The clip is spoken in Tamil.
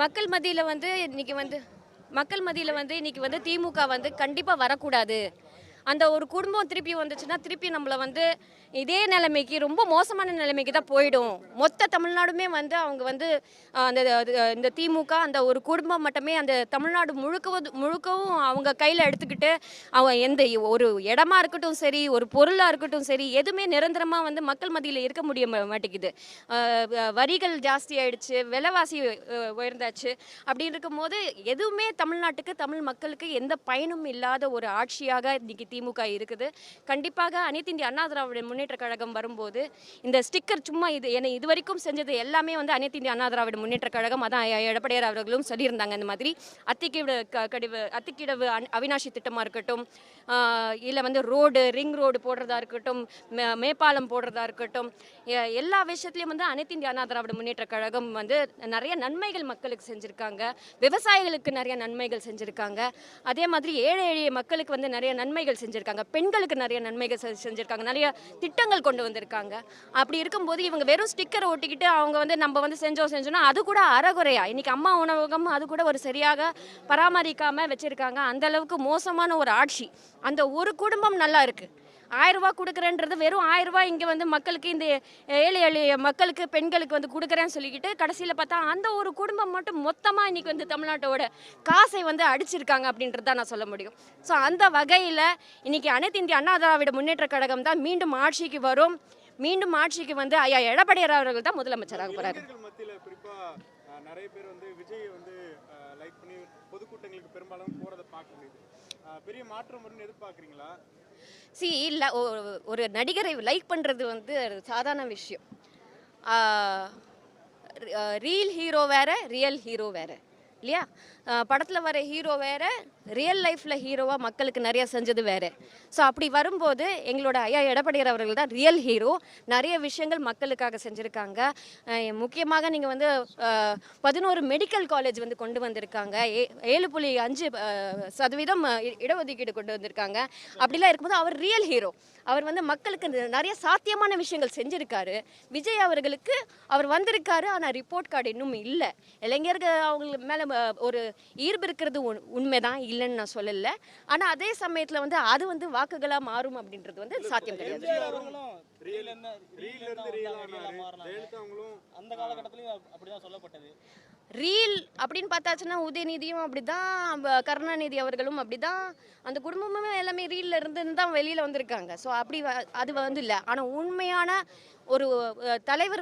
மக்கள் மத்தியில் வந்து இன்னைக்கு வந்து மக்கள் மத்தியில் வந்து இன்னைக்கு வந்து திமுக வந்து கண்டிப்பாக வரக்கூடாது. அந்த ஒரு குடும்பம் திருப்பி வந்துச்சுன்னா திருப்பி நம்மளை வந்து இதே நிலைமைக்கு ரொம்ப மோசமான நிலைமைக்கு தான் போயிடும். மொத்த தமிழ்நாடுமே வந்து அவங்க வந்து அந்த அது, இந்த திமுக அந்த ஒரு குடும்பம் மட்டுமே அந்த தமிழ்நாடு முழுக்க முழுக்கவும் அவங்க கையில் எடுத்துக்கிட்டு அவங்க எந்த ஒரு இடமா இருக்கட்டும் சரி ஒரு பொருளாக இருக்கட்டும் சரி எதுவுமே நிரந்தரமாக வந்து மக்கள் மத்தியில் இருக்க முடிய மாட்டேங்குது. வரிகள் ஜாஸ்தி ஆயிடுச்சு விலைவாசி உயர்ந்தாச்சு அப்படி இருக்கும்போது எதுவுமே தமிழ்நாட்டுக்கு தமிழ் மக்களுக்கு எந்த பயனும் இல்லாத ஒரு ஆட்சியாக இன்னைக்கு திமுக இருக்குது. கண்டிப்பாக அனைத்து இந்திய அண்ணா திராவிட முன்னேற்ற கழகம் வரும்போது இந்த ஸ்டிக்கர் சும்மா இது என்னை இது வரைக்கும் செஞ்சது எல்லாமே வந்து அனைத்து இந்திய அண்ணா திராவிட முன்னேற்ற கழகம். அதான் எடப்பாடியார் அவர்களும் சொல்லியிருந்தாங்க இந்த மாதிரி. அத்திக்கிட க- கடிவு அத்திக்கிடவு அவினாசி திட்டமாக இருக்கட்டும் இல்லை வந்து ரோடு ரிங் ரோடு போடுறதா இருக்கட்டும் மே- போடுறதா இருக்கட்டும் எல்லா விஷயத்துலையும் வந்து அனைத்து இந்திய அண்ணா திராவிட முன்னேற்ற கழகம் வந்து நிறைய நன்மைகள் மக்களுக்கு செஞ்சுருக்காங்க. விவசாயிகளுக்கு நிறைய நன்மைகள் செஞ்சுருக்காங்க. அதே மாதிரி ஏழை எளிய மக்களுக்கு வந்து நிறைய நன்மைகள் செஞ்சுருக்காங்க. பெண்களுக்கு நிறைய நன்மைகள் செ- செஞ்சுருக்காங்க. நிறைய திட்டங்கள் கொண்டு வந்திருக்காங்க. அப்படி இருக்கும்போது இவங்க வெறும் ஸ்டிக்கரை ஒட்டிக்கிட்டு அவங்க வந்து நம்ம வந்து செஞ்சோம் செஞ்சோம்னா அது கூட அறகுறையா. இன்னைக்கு அம்மா உணவகம் அது கூட ஒரு சரியாக பராமரிக்காமல் வச்சுருக்காங்க. அந்த அளவுக்கு மோசமான ஒரு ஆட்சி. அந்த ஒரு குடும்பம் நல்லா இருக்குது ஆயிரம் ரூபாய் கொடுக்குறேன்றது வெறும் ஆயிரம் ரூபாய் இங்கே வந்து மக்களுக்கு இந்த ஏழை எளிய மக்களுக்கு பெண்களுக்கு வந்து கொடுக்குறேன்னு சொல்லிக்கிட்டு கடைசியில் பார்த்தா அந்த ஒரு குடும்பம் மட்டும் மொத்தமாக இன்றைக்கி வந்து தமிழ்நாட்டோட காசை வந்து அடிச்சிருக்காங்க அப்படின்றது தான் நான் சொல்ல முடியும். ஸோ அந்த வகையில் இன்றைக்கி அனைத்து இந்திய அண்ணா திராவிட முன்னேற்ற கழகம் தான் மீண்டும் ஆட்சிக்கு வரும். மீண்டும் ஆட்சிக்கு வந்து ஐயா எடப்பாடியார் அவர்கள் தான் முதலமைச்சராக போகிறாரு நிறைய பேர் வந்து விஜய் வந்து லைக் பண்ணி பொதுக்கூட்டங்களுக்கு பெரும்பாலும் போகிறத பார்க்க முடியுது. பெரிய மாற்றம் வரும்னு எதிர்பார்க்குறீங்களா? சி இல்லை ஒரு நடிகரை லைக் பண்ணுறது வந்து சாதாரண விஷயம். ரீல் ஹீரோ வேற ரியல் ஹீரோ வேற. இல்லையா? படத்தில் வர ஹீரோ வேறு ரியல் லைஃப்பில் ஹீரோவாக மக்களுக்கு நிறைய செஞ்சது வேறு. ஸோ அப்படி வரும்போது எங்களோட ஐயா எடப்பாடியார் அவர்கள் தான் ரியல் ஹீரோ நிறைய விஷயங்கள் மக்களுக்காக செஞ்சுருக்காங்க. முக்கியமாக நீங்கள் வந்து பதினோரு மெடிக்கல் காலேஜ் வந்து கொண்டு வந்திருக்காங்க. ஏ ஏழு புள்ளி அஞ்சு சதவீதம் இடஒதுக்கீடு கொண்டு வந்திருக்காங்க. அப்படிலாம் இருக்கும்போது அவர் ரியல் ஹீரோ அவர் வந்து மக்களுக்கு நிறைய சாத்தியமான விஷயங்கள் செஞ்சுருக்காரு. விஜய் அவர்களுக்கு அவர் வந்திருக்காரு ஆனால் ரிப்போர்ட் கார்டு இன்னும் இல்லை. இளைஞர்கள் அவங்களுக்கு மேலே ஒரு ஈர்ப்பு இருக்கிறது உண்- உண்மைதான் இல்லைன்னு நான் சொல்லலை. ஆனால் அதே சமயத்தில் வந்து அது வந்து வாக்குகளாக மாறும் அப்படின்றது வந்து சாத்தியம் கிடையாது. ரீல் அந்த காலகட்டத்திலயும் அப்படிதான் சொல்லப்பட்டது. அப்படின்னு பார்த்தாச்சுன்னா உதயநிதியும் அப்படிதான் கருணாநிதி அவர்களும் அப்படிதான் அந்த குடும்பமுமே எல்லாமே ரீல்ல இருந்து தான் வெளியில வந்திருக்காங்க. ஸோ அப்படி வ- அது வந்து இல்லை. ஆனால் உண்மையான ஒரு தலைவர்